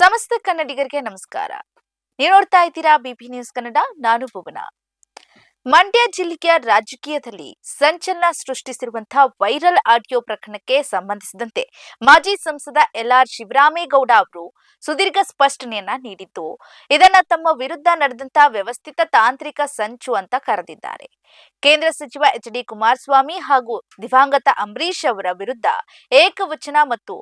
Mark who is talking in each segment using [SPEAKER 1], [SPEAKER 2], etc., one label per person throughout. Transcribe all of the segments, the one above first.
[SPEAKER 1] ಸಮಸ್ತ ಕನ್ನಡಿಗರಿಗೆ ನಮಸ್ಕಾರ. ನೀವು ನೋಡ್ತಾ ಇದ್ದೀರಾ ಬಿಪಿ ನ್ಯೂಸ್ ಕನ್ನಡ, ನಾನು ಭುವನ. ಮಂಡ್ಯ ಜಿಲ್ಲೆಯ ರಾಜಕೀಯದಲ್ಲಿ ಸಂಚಲನ ಸೃಷ್ಟಿಸಿರುವಂತಹ ವೈರಲ್ ಆಡಿಯೋ ಪ್ರಕರಣಕ್ಕೆ ಸಂಬಂಧಿಸಿದಂತೆ ಮಾಜಿ ಸಂಸದ ಎಲ್ ಆರ್ ಶಿವರಾಮೇಗೌಡ ಅವರು ಸುದೀರ್ಘ ಸ್ಪಷ್ಟನೆಯನ್ನ ನೀಡಿದ್ದು, ಇದನ್ನ ತಮ್ಮ ವಿರುದ್ಧ ನಡೆದಂತಹ ವ್ಯವಸ್ಥಿತ ತಾಂತ್ರಿಕ ಸಂಚು ಅಂತ ಕರೆದಿದ್ದಾರೆ. ಕೇಂದ್ರ ಸಚಿವ ಎಚ್ ಡಿ ಕುಮಾರಸ್ವಾಮಿ ಹಾಗೂ ದಿವಂಗತ ಅಂಬರೀಶ್ ಅವರ ವಿರುದ್ಧ ಏಕವಚನ ಮತ್ತು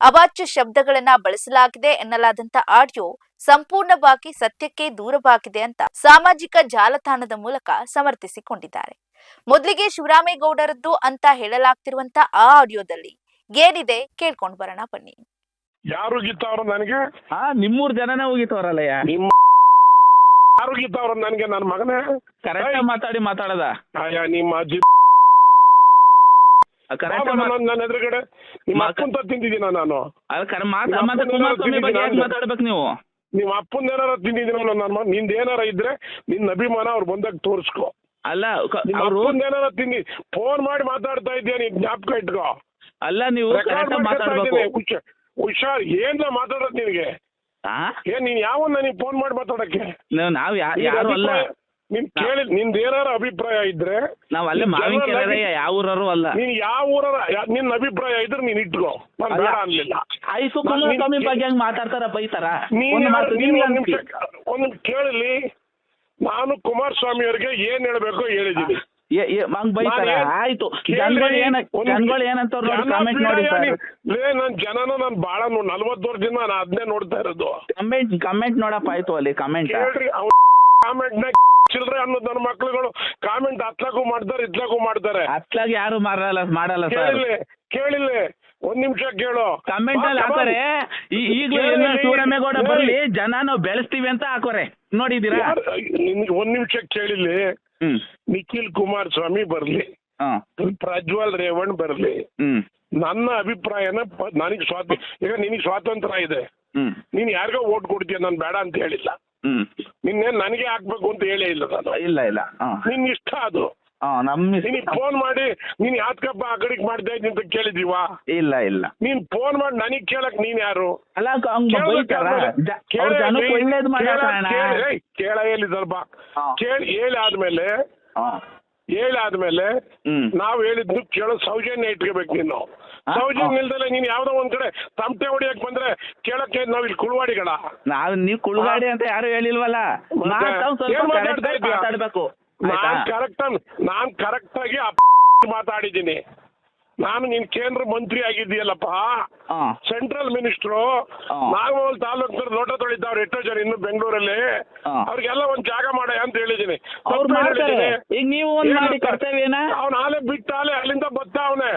[SPEAKER 1] ಅವಾಚ್ಯ ಶಬ್ದಗಳನ್ನ ಬಳಸಲಾಗಿದೆ ಎನ್ನಲಾದಂತ ಆಡಿಯೋ ಸಂಪೂರ್ಣವಾಗಿ ಸತ್ಯಕ್ಕೆ ದೂರವಾಗಿದೆ ಅಂತ ಸಾಮಾಜಿಕ ಜಾಲತಾಣದ ಮೂಲಕ ಸಮರ್ಥಿಸಿಕೊಂಡಿದ್ದಾರೆ. ಮೊದಲಿಗೆ ಶಿವರಾಮೇಗೌಡರದ್ದು ಅಂತ ಹೇಳಲಾಗ್ತಿರುವಂತ ಆ ಆಡಿಯೋದಲ್ಲಿ ಏನಿದೆ ಕೇಳ್ಕೊಂಡ್ ಬರೋಣ ಬನ್ನಿ.
[SPEAKER 2] ಯಾರು ಗೀತಾವ್ರ ನನಗೆ?
[SPEAKER 3] ಹಾ ನಿಮ್ಮೂರ್ ಜನನೇ ಹೋಗಿತ್ತವರಲ್ಲಯ್ಯ
[SPEAKER 2] ನಿಮ್ಮ ಯಾರು ಗೀತಾವ್ರ ನನಗೆ ನನ್ನ ಮಗನೇ?
[SPEAKER 3] ಕರೆಕ್ಟ್ ಮಾತಾಡಿ ಮಾತಾಡದ.
[SPEAKER 2] ಅಯ್ಯ ನಿಮ್ಮ ಅಜ್ಜಿ
[SPEAKER 3] ಕರೆಕ್ಟ್
[SPEAKER 2] ನನ್ನ ಎದುರುಗಡೆ ನಿಮ್ಮ ತಿಂದಿದ್ದೀನ ನಾನು?
[SPEAKER 3] ಮಾತ
[SPEAKER 2] ನಿಮ್ಮ
[SPEAKER 3] ಮತ್ತೆ
[SPEAKER 2] ಅಪ್ಪನ
[SPEAKER 3] ಕುಮಾರಸ್ವಾಮಿ
[SPEAKER 2] ಏನಾದ್ರು
[SPEAKER 3] ಬಗ್ಗೆ ಯಾಕೆ ಮಾತಾಡ್ಬೇಕು ನೀವು.
[SPEAKER 2] ನಿಮ್ಮ ಅಪ್ಪನ ಏನಾರ ತಿಂದಿದ್ದೀನ ನನ್ನ ಮಗ ನಿಂದ ಏನಾರ ಇದ್ರೆ ನಿನ್ನ ಅಭಿಮಾನ ಅವ್ರು ಬಂದಾಗ ತೋರಿಸ್ಕೊ.
[SPEAKER 3] ಅಲ್ಲ ಅವರು
[SPEAKER 2] ಏನಾರ ತಿಂದಿ ಫೋನ್ ಮಾಡಿ ಮಾತಾಡ್ತಾ ಇದ್ದೀಯ ನೀನ್ ಜ್ಞಾಪಕ ಇಟ್ಕೋ.
[SPEAKER 3] ಅಲ್ಲ ನೀವು
[SPEAKER 2] ಹುಷಾರ್ ಏನ್ ಮಾತಾಡೋದ್ ನಿನಗೆ? ಏನ್ ನೀನ್ ಯಾವ ನೀನ್ ಫೋನ್ ಮಾಡಿ ಮಾತಾಡಕ್ಕೆ?
[SPEAKER 3] ನಾವ್-
[SPEAKER 2] ನಿನ್
[SPEAKER 3] ಯಾರು ಅಲ್ಲ.
[SPEAKER 2] ನೀನ್ ಕೇಳಿ ನಿಂದ ಏನಾರ ಅಭಿಪ್ರಾಯ ಇದ್ರೆ
[SPEAKER 3] ನಾವ್ ಅಲ್ಲೇ ಮಾವಿನ ಕೆರೆ ಯಾವ ಊರರು ಅಲ್ಲ.
[SPEAKER 2] ನೀನ್ ಯಾವ ಊರ ನಿನ್ ಅಭಿಪ್ರಾಯ ಇದ್ರೆ ನೀನ್ ಇಟ್ಕೋ. ನಾನು ಬೇಡ ಅನ್ಲಿಲ್ಲ. ನಿನ್-
[SPEAKER 3] ಕುಮಾರಸ್ವಾಮಿ ಬಗ್ಗೆ ಹೆಂಗ್ ಮಾತಾಡ್ತಾರ ಬೈತಾರ
[SPEAKER 2] ನೀನ್
[SPEAKER 3] ಒಂದ್
[SPEAKER 2] ಕೇಳಲಿ. ನಾನು ಕುಮಾರಸ್ವಾಮಿ ಅವ್ರಿಗೆ ಏನ್ ಹೇಳ್ಬೇಕು ಹೇಳಿದೀನಿ.
[SPEAKER 3] ಹಂಗ್ ಬೈತಾರ? ಆಯ್ತು. ಜನಗಳು ಏನ. ಜನಗಳು
[SPEAKER 2] ಜನ
[SPEAKER 3] ಕಾಮೆಂಟ್ ನೋಡಿ.
[SPEAKER 2] ಲೇ ನನ್ ಜನನ ನಾನ್ ಬಾಳ ನಲ್ವತ್ತು ವರ್ಷದಿಂದ ನಾನು ಅದನ್ನೇ ನೋಡ್ತಾ ಇರೋದು.
[SPEAKER 3] ಕಮೆಂಟ್ ಕಮೆಂಟ್ ನೋಡಪ್ಪ ಆಯ್ತು ಅಲ್ಲಿ ಕಮೆಂಟ್
[SPEAKER 2] ಕಾಮೆಂಟ್ನ ಚಿಲ್ರೆ ಅನ್ನೋದು ನನ್ನ ಮಕ್ಳುಗಳು ಕಾಮೆಂಟ್ ಹತ್ಲಾಗೂ ಮಾಡ್ತಾರೆ ಇತ್ಲಾಗೂ ಮಾಡ್ತಾರೆ.
[SPEAKER 3] ಅತ್ಲಾಗ ಯಾರು ಮಾಡಲ್ಲ ಮಾಡಲ್ಲ ಸರ್.
[SPEAKER 2] ಕೇಳಿಲ್ಲ ಕೇಳಿಲ್ಲ. ಒಂದ್ ನಿಮಿಷ ಕೇಳು.
[SPEAKER 3] ಕಮೆಂಟ್ ಅಲ್ಲಿ. ಹಾಕೋರೆ. ಈಗಲೂ ಎಲ್ಲ ಶಿವರಾಮೇಗೌಡ ಬರ್ಲಿ ಜನ ನಾವು ಬೆಳೆಸ್ತೀವಿ ಅಂತ ಹಾಕೋರೆ. ನೋಡಿದೀರಾ
[SPEAKER 2] ನಿನ್ಗೆ ಒಂದ್ ನಿಮಿಷ ಕೇಳಿಲ್ಲ. ನಿಖಿಲ್ ಕುಮಾರ್ ಸ್ವಾಮಿ ಬರ್ಲಿ.
[SPEAKER 3] ಹಾ.
[SPEAKER 2] ಪ್ರಜ್ವಲ್ ರೇವಣ್ ಬರ್ಲಿ.
[SPEAKER 3] ಹ್ಮ್.
[SPEAKER 2] ನನ್ನ ಅಭಿಪ್ರಾಯನ ನನಗೆ ಸ್ವಾತಂತ್ರ್ಯ ಈಗ ನಿನಗೆ ಸ್ವಾತಂತ್ರ್ಯ ಇದೆ.
[SPEAKER 3] ಹ್ಮ್.
[SPEAKER 2] ನೀನ್ ಯಾರಿಗೋ ಓಟ್ ಕೊಡ್ತೀಯ ನಾನು ಬೇಡ ಅಂತ ಹೇಳಿಲ್ಲ.
[SPEAKER 3] ಹ್ಮ್.
[SPEAKER 2] ನಿನ್ನೆ ನನಗೆ ಹಾಕ್ಬೇಕು ಅಂತ ಹೇಳೇ ಇಲ್ಲ ನಾನು.
[SPEAKER 3] ಇಲ್ಲ ಇಲ್ಲ. ಹಾ.
[SPEAKER 2] ನಿನ್ ಇಷ್ಟ ಅದು.
[SPEAKER 3] ಹಾ ನಮ್ಮ
[SPEAKER 2] ನಿನಗೆ ಫೋನ್ ಮಾಡಿ ನೀನ್ ಯಾತ್ಕಪ್ಪ ಆ ಕಡೆಗೆ ಮಾಡ್ತಾ ಇದ್ದೀನಿ ಅಂತ ಕೇಳಿದೀವಾ?
[SPEAKER 3] ಇಲ್ಲ ಇಲ್ಲ.
[SPEAKER 2] ನೀನ್ ಫೋನ್ ಮಾಡಿ ನನಗ್ ಕೇಳಕ್ ನೀನ್ ಯಾರು?
[SPEAKER 3] ಅಲ್ಲ ಹಂಗ ಬೈತಾರ? ಜ- ಅವ್ರ ಜನಕ್ಕೆ ಒಳ್ಳೇದ್ ಮಾಡ್ಯಾರ
[SPEAKER 2] ಕೇಳ ಹೇಳಿ ಸ್ವಲ್ಪ.
[SPEAKER 3] ಹಾ.
[SPEAKER 2] ಕೇಳಿ ಹೇಳಿ ಆದ್ಮೇಲೆ
[SPEAKER 3] ಹಾ.
[SPEAKER 2] ಹೇಳಿ ಆದ್ಮೇಲೆ
[SPEAKER 3] ಹ್ಮ್.
[SPEAKER 2] ನಾವ್ ಹೇಳಿದ್ದು ಕೇಳೋ ಸೌಜನ್ಯ ಇಟ್ಕೋಬೇಕು ನೀನು? ಸೌಜನ್ಯ ಇಲ್ದಲೆ ನೀನ್ ಯಾವ್ದೋ ಒಂದ್ ಕಡೆ ತಮಟೆ ಹೊಡಿಯಕ್ ಬಂದ್ರೆ ಕೇಳಕ್ಕೆ ನಾವ್ ಇಲ್ಲಿ ಕುಳ್ವಾಡಿಗಳ
[SPEAKER 3] ನಾವ್ ನೀವ್ ಕುಳ್ಗಾಡಿ ಅಂತ ಯಾರು ಹೇಳಿಲ್ವಲ್ಲ? ಮಾತಾವ್ ಸ್ವಲ್ಪ
[SPEAKER 2] ಏನ್
[SPEAKER 3] correct
[SPEAKER 2] ಮಾತಾಡ್ತಾ
[SPEAKER 3] ಆಗಿ ಮಾತಾಡಬೇಕು.
[SPEAKER 2] ನಾನ್ ಕರೆಕ್ಟ್ ನಾನ್ ಕರೆಕ್ಟ್ ಆಗಿ ಮಾತಾಡಿದ್ದೀನಿ. ನಾನು ನೀನ್ ಕೇಂದ್ರ ಮಂತ್ರಿ ಆಗಿದ್ದೀಯಲ್ಲಪ್ಪ. ಸೆಂಟ್ರಲ್ ಮಿನಿಸ್ಟ್ರು ನಾಗಮಲ್ ತಾಲೂಕ್ ಲೋಟ ತೊಳಿತಾವ್ರು ಎಷ್ಟೋ ಜನ ಇನ್ನು ಬೆಂಗಳೂರಲ್ಲಿ. ಅವ್ರಿಗೆಲ್ಲ ಒಂದ್ ಜಾಗ ಮಾಡ ಅಂತ
[SPEAKER 3] ಹೇಳಿದೀನಿ ಈಗ ನೀವು ಒಂದ್ ಮಾಡಿ ಕರ್ತವ್ಯನ?
[SPEAKER 2] ಅವ್ನ ಆಲೆ ಬಿಟ್ಟಾಲೆ ಅಲ್ಲಿಂದ ಬತ್ತ ಅವನೇ.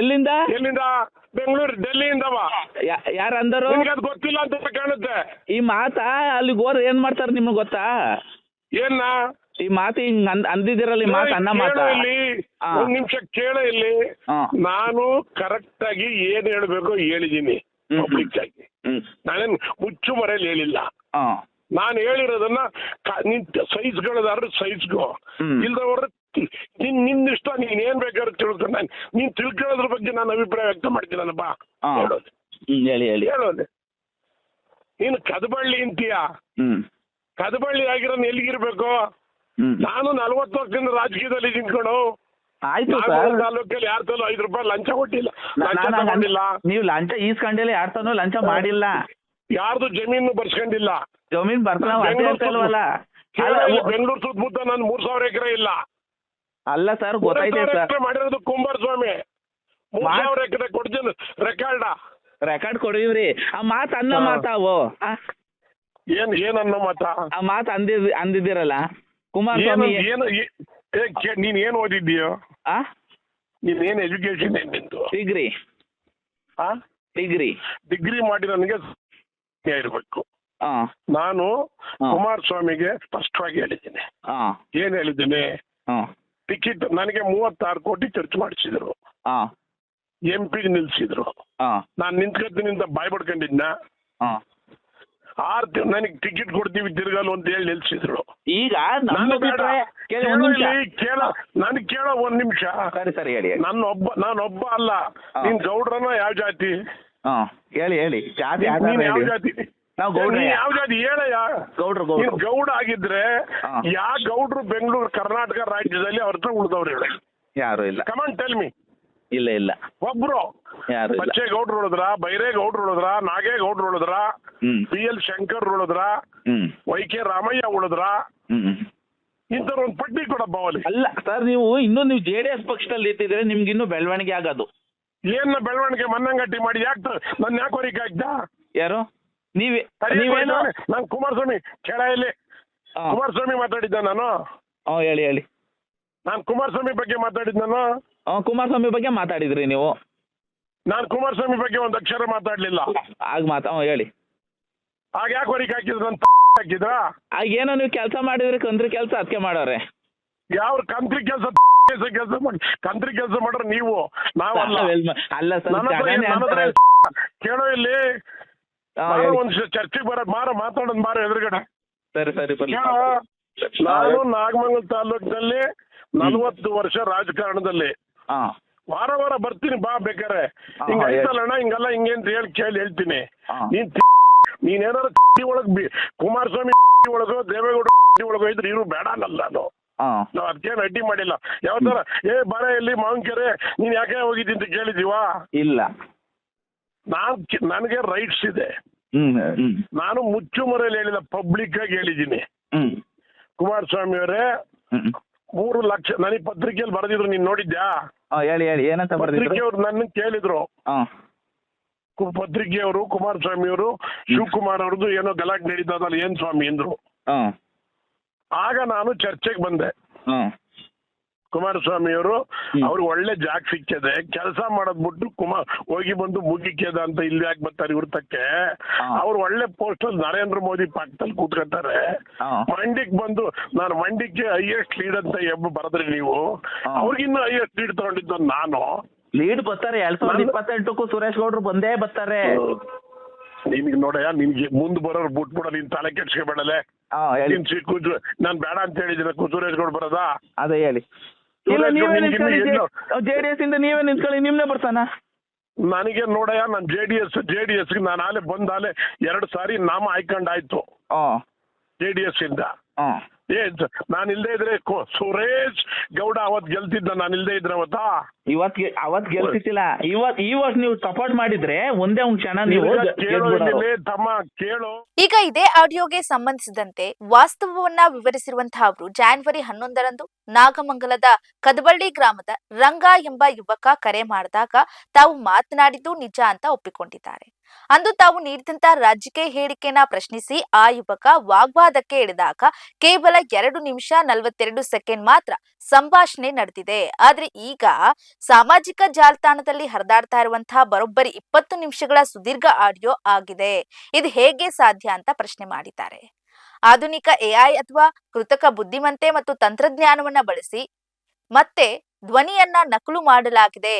[SPEAKER 3] ಎಲ್ಲಿಂದ?
[SPEAKER 2] ಎಲ್ಲಿಂದ? ಬೆಂಗಳೂರು
[SPEAKER 3] ಡೆಲ್ಲಿಯಿಂದ ಯಾರು ಅಂದರು?
[SPEAKER 2] ಅದು ಗೊತ್ತಿಲ್ಲ ಅಂತ ಕಾಣುತ್ತೆ.
[SPEAKER 3] ಈ ಮಾತಾ ಅಲ್ಲಿಗೆ ಹೋದ್ರೆ ಏನ್ ಮಾಡ್ತಾರೆ ನಿಮ್ಗೆ ಗೊತ್ತಾ?
[SPEAKER 2] ಏನ್ನ
[SPEAKER 3] ಈ ಮಾತು ಹಿಂಗ್ ಅಂದ್ ಅಂದಿದಿರಲ್ಲ ಈ ಮಾತು ಅನ್ನ ಮಾತು?
[SPEAKER 2] ಕೇಳು ಇಲ್ಲಿ.
[SPEAKER 3] ಹಾ.
[SPEAKER 2] ಒಂದ್ ನಿಮಿಷ ಕೇಳ ಇಲ್ಲಿ.
[SPEAKER 3] ಹಾ.
[SPEAKER 2] ನಾನು ಕರೆಕ್ಟ್ ಆಗಿ ಏನ್ ಹೇಳ್ಬೇಕು ಹೇಳಿದೀನಿ
[SPEAKER 3] ಹ್ಮ್.
[SPEAKER 2] ಪಬ್ಲಿಕ್ ಆಗಿ
[SPEAKER 3] ಹ್ಮ್.
[SPEAKER 2] ನಾನೇನ್ ಮುಚ್ಚು ಮರೆಯಲ್ಲಿ ಹೇಳಿಲ್ಲ.
[SPEAKER 3] ನಾನ್
[SPEAKER 2] ನಾನು ಹೇಳಿರೋದನ್ನ ಕ- ಸೈಜ್ ಸೈಜ್ಗೋ
[SPEAKER 3] ಹ್ಮ್.
[SPEAKER 2] ಇಲ್ದವ್ರ ನಿನ್ ನಿನ್ ಇಷ್ಟ ನೀನ್ ಏನ್ ಬೇಕಾದ್ರೂ ತಿಳ್ಕೊ. ನಾನು ನೀನ್ ತಿಳ್ಕೊಳ್ಳೋದ್ರ ಬಗ್ಗೆ ನಾನು ಅಭಿಪ್ರಾಯ ವ್ಯಕ್ತ ಮಾಡ್ತೀನಪ್ಪ
[SPEAKER 3] ಹಾ.
[SPEAKER 2] ಹೇಳೋದು.
[SPEAKER 3] ಹ್ಮ್ ಹೇಳಿ ಹೇಳಿ.
[SPEAKER 2] ಹೇಳೋದು. ನೀನು ಕದಬಳ್ಳಿ ಅಂತೀಯ?
[SPEAKER 3] ಹ್ಮ್.
[SPEAKER 2] ಕದಬಳ್ಳಿ ಆಗಿರೋ ಎಲ್ಲಿಗಿರ್ಬೇಕು? ನಾನು ನಲ್ವತ್ತು ವರ್ಷದಿಂದ ರಾಜಕೀಯದಲ್ಲಿ ನಿಂತ್ಕೊಂಡು
[SPEAKER 3] ಆಯ್ತು ಸರ್.
[SPEAKER 2] ತಾಲೂಕಲ್ಲಿ ಯಾರ ತಲು ಐದು ರೂಪಾಯಿ ಲಂಚ ಕೊಟ್ಟಿಲ್ಲ. ಲಂಚ
[SPEAKER 3] ನಾನು
[SPEAKER 2] ತಗೊಂಡಿಲ್ಲ.
[SPEAKER 3] ನೀವು ಲಂಚ ಈಸ್ಕೊಂಡಿಲ್ಲ ಯಾರ ತನೂ ಲಂಚ ಮಾಡಿಲ್ಲ.
[SPEAKER 2] ಯಾರ್ದು ಜಮೀನು ಬರ್ಸ್ಕೊಂಡಿಲ್ಲ.
[SPEAKER 3] ಜಮೀನ್ ಬರ್ತಾನ ಅದೇ
[SPEAKER 2] ಬೆಂಗಳೂರು
[SPEAKER 3] ಹೇಳ್ತಲ್ವಲ್ಲ
[SPEAKER 2] ಸುತ್ತ- ಬೆಂಗಳೂರು ಸುತ್ತಮುತ್ತ ನಾನು ಮೂರ್ ಸಾವಿರ ಎಕರೆ ಇಲ್ಲ.
[SPEAKER 3] ಅಲ್ಲ ಸರ್ ಗೊತ್ತಾಯ್ತು
[SPEAKER 2] ಮೂರ್ ಸಾವಿರ
[SPEAKER 3] ಸರ್.
[SPEAKER 2] ಮಾಡಿರೋದು ಕುಂಬಾರಸ್ವಾಮಿ. ಮೂರ್ ಸಾವಿರ ಎಕರೆ ಕೊಡ್ತೀನಿ ರೆಕಾರ್ಡ
[SPEAKER 3] ರೆಕಾರ್ಡ್ ಕೊಡಿವ್ರಿ. ಆ ಮಾತು ಅನ್ನ
[SPEAKER 2] ಹಾ.
[SPEAKER 3] ಮಾತಾವು ಆ?
[SPEAKER 2] ಏನ್ ಏನ್ ಅನ್ನೋ ಮಾತಾ?
[SPEAKER 3] ಆ ಮಾತು ಅಂದಿದ್ ಅಂದಿದ್ದೀರಲ್ಲ? ಕುಮಾರಸ್ವಾಮಿ
[SPEAKER 2] ಏನು ನೀನ್ ಏನ್ ಓದಿದ್ಯೋ
[SPEAKER 3] ಆ
[SPEAKER 2] ನೀನ್ ಏನ್ ಎಜುಕೇಶನ್ ಏನ್
[SPEAKER 3] ಡಿಗ್ರಿ
[SPEAKER 2] ಆ
[SPEAKER 3] ಡಿಗ್ರಿ
[SPEAKER 2] ಡಿಗ್ರಿ ಮಾಡಿ ನನಗೆ ಇರ್ಬೇಕು. ನಾನು
[SPEAKER 3] ಕುಮಾರ್
[SPEAKER 2] ಕುಮಾರಸ್ವಾಮಿಗೆ ಸ್ಪಷ್ಟವಾಗಿ ಹೇಳಿದ್ದೀನಿ. ಏನ್ ಹೇಳಿದ್ದೀನಿ? ಟಿಕೆಟ್ ನನಗೆ ಮೂವತ್ತಾರು ಕೋಟಿ ಖರ್ಚು ಮಾಡಿಸಿದ್ರು.
[SPEAKER 3] ಆ
[SPEAKER 2] ಎಂ ಪಿ ನಿಲ್ಸಿದ್ರು. ನಾನ್ ನಿಂತ್ಕೊತೀನಿ ಅಂತ ಬಾಯ್ ಪಡ್ಕೊಂಡಿದ್ನ. ಆರ್ ನನಗೆ ಟಿಕೆಟ್ ಕೊಡ್ತೀವಿ ತಿರ್ಗಲ್ ಅಂತ ಹೇಳಿ ನಿಲ್ಸಿದ್ರು.
[SPEAKER 3] ಈಗ
[SPEAKER 2] ನಾನು
[SPEAKER 3] ಅಭಿಪ್ರಾಯ ಕೇಳಿ ನಿಮಿಷ.
[SPEAKER 2] ಕೇಳ ನನಗೆ ಕೇಳೋ ಒಂದ್ ನಿಮಿಷ.
[SPEAKER 3] ಸರಿ ಸರಿ ಹೇಳಿ
[SPEAKER 2] ನನ್ನ ಒಬ್ಬ ನಾನೊಬ್ಬ ಅಲ್ಲ.
[SPEAKER 3] ನಿನ್
[SPEAKER 2] ನೀನ್ ಗೌಡ್ರನ ಯಾವ ಜಾತಿ?
[SPEAKER 3] ಹೇಳಿ ಹೇಳಿ. ಜಾತಿ
[SPEAKER 2] ನೀನ್ ಯಾವ ಜಾತಿ?
[SPEAKER 3] ನಾವು ಗೌಡ್ರೆ.
[SPEAKER 2] ಯಾವ ಜಾತಿ? ಹೇಳಯ್ಯ.
[SPEAKER 3] ಗೌಡ್ರ
[SPEAKER 2] ನೀನ್ ಗೌಡ ಆಗಿದ್ರೆ
[SPEAKER 3] ಯಾವ
[SPEAKER 2] ಯಾ ಗೌಡ್ರು ಬೆಂಗಳೂರು ಕರ್ನಾಟಕ ರಾಜ್ಯದಲ್ಲಿ ಅವ್ರ ಹತ್ರ ಉಳಿದವ್ರು ಹೇಳಿ.
[SPEAKER 3] ಯಾರು ಇಲ್ಲ.
[SPEAKER 2] ಕಮಾನ್ ಟೆಲ್ ಮಿ
[SPEAKER 3] ಇಲ್ಲ ಇಲ್ಲ.
[SPEAKER 2] ಒಬ್ರು.
[SPEAKER 3] ಯಾರು ಇಲ್ಲ.
[SPEAKER 2] ಬಚ್ಚೆ ಗೌಡ್ರು ಉಳಿದ್ರ ಬೈರೇ ಗೌಡ್ರು ಉಳಿದ್ರ ನಾಗೇ ಗೌಡ್ರು ಉಳಿದ್ರ
[SPEAKER 3] ಹ್ಮ್.
[SPEAKER 2] ಬಿ ಎಲ್ ಶಂಕರ್ ಉಳಿದ್ರ
[SPEAKER 3] ಹ್ಮ್.
[SPEAKER 2] ವೈ ಕೆ ರಾಮಯ್ಯ ಉಳಿದ್ರ?
[SPEAKER 3] ಹ್ಮ್
[SPEAKER 2] ಇಂಥವ್ರ ಒಂದು ಪಟ್ಟಿ ಕೂಡ ಬಾವಲಿ
[SPEAKER 3] ಅಲ್ಲ ಸರ್ ನೀವು ಇನ್ನೂ ನೀವು ಜೆ ಡಿ ಎಸ್ ಪಕ್ಷದಲ್ಲಿ ಇದ್ದಿದ್ರೆ ನಿಮ್ಗೆ ಇನ್ನೂ ಬೆಳವಣಿಗೆ ಆಗೋದು.
[SPEAKER 2] ಏನ್ ಬೆಳವಣಿಗೆ ಮನ್ನಂಗಟ್ಟಿ ಮಾಡಿ ಯಾಕೆ ನನ್ನ ಯಾಕೆ ಹೊರಿಕೆ ಹಾಕ್ತಾ
[SPEAKER 3] ಯಾರು? ನೀವೇ ನೀವೇನು
[SPEAKER 2] ನಾನು ಕುಮಾರಸ್ವಾಮಿ ಕೆಳ ಇಲ್ಲಿ.
[SPEAKER 3] ಹಾ.
[SPEAKER 2] ಕುಮಾರಸ್ವಾಮಿ ಮಾತಾಡಿದ್ದ ನಾನು?
[SPEAKER 3] ಹಾ ಹೇಳಿ ಹೇಳಿ.
[SPEAKER 2] ನಾನು ಕುಮಾರಸ್ವಾಮಿ ಬಗ್ಗೆ ಮಾತಾಡಿದ್ ನಾನು?
[SPEAKER 3] ಹ್ಞೂ ಕುಮಾರಸ್ವಾಮಿ ಬಗ್ಗೆ ಮಾತಾಡಿದ್ರಿ ನೀವು?
[SPEAKER 2] ನಾನು ಕುಮಾರಸ್ವಾಮಿ ಬಗ್ಗೆ ಒಂದು ಅಕ್ಷರ ಮಾತಾಡ್ಲಿಲ್ಲ.
[SPEAKER 3] ಆಗ ಮಾತಾ ಹೇಳಿ.
[SPEAKER 2] ಆಗ ಯಾಕೆ ಹೊರಗೆ ಹಾಕಿದ್ರು? ನನ್ನ ಹಾಕಿದ್ರಾ?
[SPEAKER 3] ಆಗ ಏನೋ ನೀವು ಕೆಲಸ ಮಾಡಿದ್ರಿ ಕಂತ್ರಿ ಕೆಲಸ ಅದಕ್ಕೆ ಮಾಡೋರೆ.
[SPEAKER 2] ಯಾವ ಕಂತ್ರಿ ಕೆಲಸ? ಕೆಲಸ ಮಾಡಿ ಕಂತ್ರಿ ಕೆಲಸ ಮಾಡ್ರೆ ನೀವು. ನಾವಲ್ಲ.
[SPEAKER 3] ಅಲ್ಲ ಸರ್
[SPEAKER 2] ನನ್ನ ಹತ್ರ ಏನ್-
[SPEAKER 3] ಜನನೇ
[SPEAKER 2] ನನ್ನ ಹತ್ರ
[SPEAKER 3] ಅಂತಾರೆ.
[SPEAKER 2] ಏನ್ ಕೇಳೋ ಇಲ್ಲಿ.
[SPEAKER 3] ಹಾ, ಹೇಳಿ.
[SPEAKER 2] ಒಂದ್ ಚರ್ಚೆಗೆ ಬರ ಮಾರ ಮಾತಾಡೋದ್ ಮಾರ ಎದುರುಗಡೆ.
[SPEAKER 3] ಸರಿ ಸರಿ ಬರ್ಲಿ.
[SPEAKER 2] ಕೇಳೋ ನಾನು ನಾಗಮಂಗಲ ತಾಲೂಕಿನಲ್ಲಿ ನಲ್ವತ್ತು ವರ್ಷ ರಾಜಕಾರಣದಲ್ಲಿ.
[SPEAKER 3] ಹಾ.
[SPEAKER 2] ವಾರ ವಾರ ಬರ್ತೀನಿ ಬಾ ಬೇಕಾರೆ ಹಿಂಗ. ಐತಲ್ಲಣ್ಣ ಹಿಂಗಲ್ಲ ಹಿಂಗೆ ಅಂತ ಹೇಳಿ ಕೇಳಿ ಹೇಳ್ತೀನಿ. ನೀನ್ ನೀನ್ ಒಳಗ್ ಬಿ ಕುಮಾರಸ್ವಾಮಿ ಒಳಗ ದೇವೇಗೌಡ ಒಳಗೋ ಇದ್ರೆ ಇವ್ರು ಬೇಡ ಅನ್ನಲ್ಲ ನಾನು. ನಾವ್ ಅದಕ್ಕೇನು ಅಡ್ಡಿ ಮಾಡಿಲ್ಲ. ಯಾವ ತರ? ಏ ಬರ ಎಲ್ಲಿ ಮಾವಿನಕೆರೆ ನೀನ್ ಯಾಕೆ ಹೋಗಿದ್ದಿ ಅಂತ ಕೇಳಿದೀವಾ
[SPEAKER 3] ಇಲ್ಲ.
[SPEAKER 2] ನಾನ್ ನನಗೆ ರೈಟ್ಸ್ ಇದೆ.
[SPEAKER 3] ನಾನು ಮುಚ್ಚು
[SPEAKER 2] ನಾನು ಮುಚ್ಚುಮರೆಯಲ್ಲಿ ಹೇಳಿಲ್ಲ ಪಬ್ಲಿಕ್ ಆಗಿ ಹೇಳಿದ್ದೀನಿ. ಕುಮಾರಸ್ವಾಮಿ ಅವರೇ ಮೂರು ಲಕ್ಷ ನನಗೆ ಪತ್ರಿಕೆಯಲ್ಲಿ ಬರೆದಿದ್ರು ನೀನ್ ನೋಡಿದ್ಯಾ?
[SPEAKER 3] ಹಾ ಹೇಳಿ ಹೇಳಿ ಏನಂತ ಬರ್ದಿದ್ರು?
[SPEAKER 2] ಪತ್ರಿಕೆಯವ್ರು ನನ್ನ ಕೇಳಿದ್ರು.
[SPEAKER 3] ಹಾ
[SPEAKER 2] ಕು- ಪತ್ರಿಕೆಯವರು ಕುಮಾರಸ್ವಾಮಿ ಅವರು ಶಿವಕುಮಾರ್ ಅವ್ರದ್ದು ಏನೋ ಗಲಾಟೆ ನಡೀತದಲ್ಲ ಏನ್ ಸ್ವಾಮಿ ಅಂದ್ರು.
[SPEAKER 3] ಹಾ
[SPEAKER 2] ಆಗ ನಾನು ಚರ್ಚೆಗೆ ಬಂದೆ.
[SPEAKER 3] ಹಾ
[SPEAKER 2] ಕುಮಾರಸ್ವಾಮಿ ಅವರು
[SPEAKER 3] ಅವ್ರು
[SPEAKER 2] ಅವ್ರಿಗೆ ಒಳ್ಳೆ ಜಾಗ ಸಿಕ್ಕದೆ. ಕೆಲಸ ಮಾಡೋದ್ ಬಿಟ್ಟು ಕುಮಾರ್ ಹೋಗಿ ಬಂದು ಮುಗಿಕ್ಯದ ಅಂತ ಇಲ್ಲಿ ಯಾಕೆ ಬರ್ತಾರೆ ಇವ್ರ ತಕ್ಕೆ. ಅವ್ರು ಒಳ್ಳೆ ಪೋಸ್ಟ್ ಅಲ್ಲಿ ನರೇಂದ್ರ ಮೋದಿ ಪಕ್ಕದಲ್ಲಿ ಕೂತ್ಕೊತಾರೆ.
[SPEAKER 3] ಮಂಡಿಗ್
[SPEAKER 2] ಮಂಡಿಕ್ ಬಂದು ನಾನು ಮಂಡಿಕ್ಕೆ ಹೈಯೆಸ್ಟ್ ಲೀಡ್ ಅಂತ ಎಬ್ಬ ಬರದ್ರಿ ನೀವು. ಅವ್ರಿಗಿನ್ನೂ ಹೈಯೆಸ್ಟ್ ಲೀಡ್ ತಗೊಂಡಿದ್ದು ನಾನು.
[SPEAKER 3] ಲೀಡ್ ಬರ್ತಾರೆ ಎರಡ್ ಸಾವಿರದ ಇಪ್ಪತ್ತೆಂಟಕ್ಕೂ ಸುರೇಶ್ ಗೌಡ್ರು ಬಂದೇ ಬರ್ತಾರೆ.
[SPEAKER 2] ನಿನ್ಗೆ ನೋಡಯ್ಯ ನಿನ್ಗೆ ಮುಂದ್ ಬರೋರು ಬಿಟ್ಬಿಡ ನೀನ್ ತಲೆ ಕೆಡ್ಸ್ಕೊಬೇಡಲೆ ನಿನ್ ನೀನ್ ನಾನ್ ಬೇಡ ಅಂತ ಹೇಳಿದ್ರೆ ಸುರೇಶ್ ಗೌಡ್ ಬರೋದಾ?
[SPEAKER 3] ಅದೇ ಹೇಳಿ. ಇಲ್ಲ ನೀವೇ ನಿಂತ್ಕೊಳ್ಳಿ
[SPEAKER 2] ಎಲ್ಲೋ-
[SPEAKER 3] ಜೆ ಡಿ ಎಸ್ ಇಂದ ನೀವೇ ನಿಂತ್ಕೊಳ್ಳಿ ನಿಮ್ನೆ ಬರ್ತಾನ?
[SPEAKER 2] ನನಗೆ ನೋಡಯ್ಯ ನಾನು J D S J D S ನಾನು ಆಲೆ ಬಂದಾಲೆ ಎರಡು ಸಾರಿ ನಾಮ ಆಯ್ಕೊಂಡಾಯ್ತು
[SPEAKER 3] ಹಾ
[SPEAKER 2] ಜೆ ಡಿ ಎಸ್ ಇಂದ ನಾನು ಇಲ್ದೇ ಇದ್ರೆ ಸುರೇಶ್ ಗೌಡ ಅವತ್ ಗೆಲ್ತಿದ್ದ ನಾನು ಇಲ್ದೇ ಇದ್ರೆ ಅವತ್ತಾ?
[SPEAKER 3] ಇವತ್ ಅವತ್ ಗೆಲ್ತಿತ್ತಿಲ್ಲ ಇವತ್ ವರ್ಷ ನೀವು ಸಪೋರ್ಟ್ ಮಾಡಿದ್ರೆ ಒಂದೇ ಒಂದ್ ಕ್ಷಣ ನೀವು
[SPEAKER 2] ತಮ್ಮ ಕೇಳು.
[SPEAKER 1] ಈಗ ಇದೇ ಆಡಿಯೋಗೆ ಸಂಬಂಧಿಸಿದಂತೆ ವಾಸ್ತವವನ್ನ ವಿವರಿಸಿರುವಂತಹ ಅವರು ಜಾನ್ವರಿ ಹನ್ನೊಂದರಂದು ನಾಗಮಂಗಲದ ಕದಬಳ್ಳಿ ಗ್ರಾಮದ ರಂಗ ಎಂಬ ಯುವಕ ಕರೆ ಮಾಡಿದಾಗ ತಾವು ಮಾತನಾಡಿದ್ದು ನಿಜ ಅಂತ ಒಪ್ಪಿಕೊಂಡಿದ್ದಾರೆ. ಅಂದು ತಾವು ನೀಡಿದಂತ ರಾಜಕೀಯ ಹೇಳಿಕೆನ ಪ್ರಶ್ನಿಸಿ ಆ ಯುವಕ ವಾಗ್ವಾದಕ್ಕೆ ಇಳಿದಾಗ ಕೇವಲ ಎರಡು ನಿಮಿಷ ನಲವತ್ತೆರಡು ಸೆಕೆಂಡ್ ಮಾತ್ರ ಸಂಭಾಷಣೆ ನಡೆದಿದೆ. ಆದ್ರೆ ಈಗ ಸಾಮಾಜಿಕ ಜಾಲತಾಣದಲ್ಲಿ ಹರಿದಾಡ್ತಾ ಇರುವಂತಹ ಬರೋಬ್ಬರಿ ಇಪ್ಪತ್ತು ನಿಮಿಷಗಳ ಸುದೀರ್ಘ ಆಡಿಯೋ ಆಗಿದೆ. ಇದು ಹೇಗೆ ಸಾಧ್ಯ ಅಂತ ಪ್ರಶ್ನೆ ಮಾಡಿದ್ದಾರೆ. ಆಧುನಿಕ ಎಐ ಅಥವಾ ಕೃತಕ ಬುದ್ಧಿಮಂತೆ ಮತ್ತು ತಂತ್ರಜ್ಞಾನವನ್ನ ಬಳಸಿ ಮತ್ತೆ ಧ್ವನಿಯನ್ನ ನಕಲು ಮಾಡಲಾಗಿದೆ.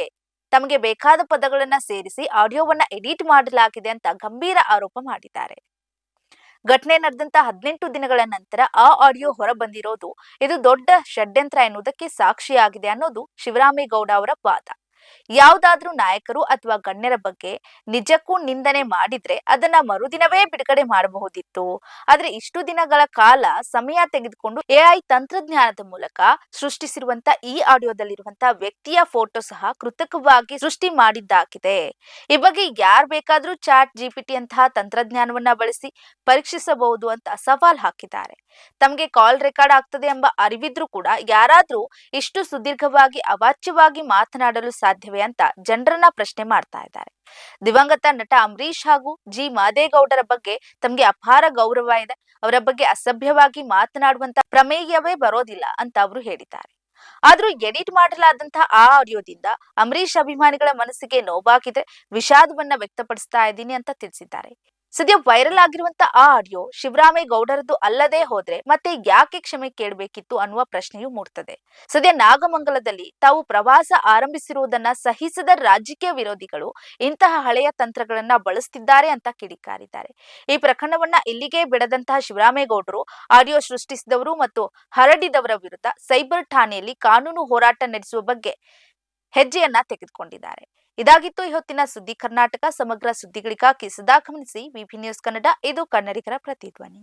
[SPEAKER 1] ತಮಗೆ ಬೇಕಾದ ಪದಗಳನ್ನ ಸೇರಿಸಿ ಆಡಿಯೋವನ್ನ ಎಡಿಟ್ ಮಾಡಲಾಗಿದೆ ಅಂತ ಗಂಭೀರ ಆರೋಪ ಮಾಡಿದ್ದಾರೆ. ಘಟನೆ ನಡೆದಂತ ಹದಿನೆಂಟು ದಿನಗಳ ನಂತರ ಆ ಆಡಿಯೋ ಹೊರಬಂದಿರೋದು ಇದು ದೊಡ್ಡ ಷಡ್ಯಂತ್ರ ಎನ್ನುವುದಕ್ಕೆ ಸಾಕ್ಷಿಯಾಗಿದೆ ಅನ್ನೋದು ಶಿವರಾಮೇಗೌಡ ಅವರ ವಾದ. ಯಾವುದಾದ್ರೂ ನಾಯಕರು ಅಥವಾ ಗಣ್ಯರ ಬಗ್ಗೆ ನಿಜಕ್ಕೂ ನಿಂದನೆ ಮಾಡಿದ್ರೆ ಅದನ್ನ ಮರುದಿನವೇ ಬಿಡುಗಡೆ ಮಾಡಬಹುದಿತ್ತು. ಆದ್ರೆ ಇಷ್ಟು ದಿನಗಳ ಕಾಲ ಸಮಯ ತೆಗೆದುಕೊಂಡು ಎಐ ತಂತ್ರಜ್ಞಾನದ ಮೂಲಕ ಸೃಷ್ಟಿಸಿರುವಂತ ಈ ಆಡಿಯೋದಲ್ಲಿರುವಂತ ವ್ಯಕ್ತಿಯ ಫೋಟೋ ಸಹ ಕೃತಕವಾಗಿ ಸೃಷ್ಟಿ ಮಾಡಿದ್ದಾಗಿದೆ. ಈ ಬಗ್ಗೆ ಯಾರ್ ಬೇಕಾದ್ರೂ ಚಾಟ್ ಜಿಪಿಟಿ ಅಂತಹ ತಂತ್ರಜ್ಞಾನವನ್ನ ಬಳಸಿ ಪರೀಕ್ಷಿಸಬಹುದು ಅಂತ ಸವಾಲ್ ಹಾಕಿದ್ದಾರೆ. ತಮಗೆ ಕಾಲ್ ರೆಕಾರ್ಡ್ ಆಗ್ತದೆ ಎಂಬ ಅರಿವಿದ್ರೂ ಕೂಡ ಯಾರಾದ್ರೂ ಇಷ್ಟು ಸುದೀರ್ಘವಾಗಿ ಅವಾಚ್ಯವಾಗಿ ಮಾತನಾಡಲು ಸಾಧ್ಯವೇ ಅಂತ ಜನರನ್ನ ಪ್ರಶ್ನೆ ಮಾಡ್ತಾ ಇದ್ದಾರೆ. ದಿವಂಗತ ನಟ ಅಂಬರೀಶ್ ಹಾಗೂ ಜಿ ಮಾದೇಗೌಡರ ಬಗ್ಗೆ ತಮಗೆ ಅಪಾರ ಗೌರವ ಇದೆ. ಅವರ ಬಗ್ಗೆ ಅಸಭ್ಯವಾಗಿ ಮಾತನಾಡುವಂತ ಪ್ರಮೇಯವೇ ಬರೋದಿಲ್ಲ ಅಂತ ಅವರು ಹೇಳಿದ್ದಾರೆ. ಆದ್ರೂ ಎಡಿಟ್ ಮಾಡಲಾದಂತಹ ಆ ಆಡಿಯೋದಿಂದ ಅಂಬರೀಶ್ ಅಭಿಮಾನಿಗಳ ಮನಸ್ಸಿಗೆ ನೋವಾಗಿದೆ. ವಿಷಾದವನ್ನ ವ್ಯಕ್ತಪಡಿಸ್ತಾ ಇದ್ದೀನಿ ಅಂತ ತಿಳಿಸಿದ್ದಾರೆ. ಸದ್ಯ ವೈರಲ್ ಆಗಿರುವಂತ ಆ ಆಡಿಯೋ ಶಿವರಾಮೇಗೌಡರದ್ದು ಅಲ್ಲದೆ ಹೋದ್ರೆ ಮತ್ತೆ ಯಾಕೆ ಕ್ಷಮೆ ಕೇಳಬೇಕಿತ್ತು ಅನ್ನುವ ಪ್ರಶ್ನೆಯೂ ಮೂಡ್ತದೆ. ಸದ್ಯ ನಾಗಮಂಗಲದಲ್ಲಿ ತಾವು ಪ್ರವಾಸ ಆರಂಭಿಸಿರುವುದನ್ನ ಸಹಿಸದ ರಾಜಕೀಯ ವಿರೋಧಿಗಳು ಇಂತಹ ಹಳೆಯ ತಂತ್ರಗಳನ್ನ ಬಳಸ್ತಿದ್ದಾರೆ ಅಂತ ಕಿಡಿಕಾರಿದ್ದಾರೆ. ಈ ಪ್ರಕರಣವನ್ನ ಇಲ್ಲಿಗೆ ಬಿಡದಂತಹ ಶಿವರಾಮೇಗೌಡರು ಆಡಿಯೋ ಸೃಷ್ಟಿಸಿದವರು ಮತ್ತು ಹರಡಿದವರ ವಿರುದ್ಧ ಸೈಬರ್ ಠಾಣೆಯಲ್ಲಿ ಕಾನೂನು ಹೋರಾಟ ನಡೆಸುವ ಬಗ್ಗೆ ಹೆಜ್ಜೆಯನ್ನ ತೆಗೆದುಕೊಂಡಿದ್ದಾರೆ. ಇದಾಗಿತ್ತು ಇವತ್ತಿನ ಸುದ್ದಿ ಕರ್ನಾಟಕ. ಸಮಗ್ರ ಸುದ್ದಿಗಳಿಗಾಗಿ ಸದಾ ಗಮನಿಸಿ ವಿಪಿ ನ್ಯೂಸ್ ಕನ್ನಡ ಇದು ಕನ್ನಡಿಗರ ಪ್ರತಿಧ್ವನಿ.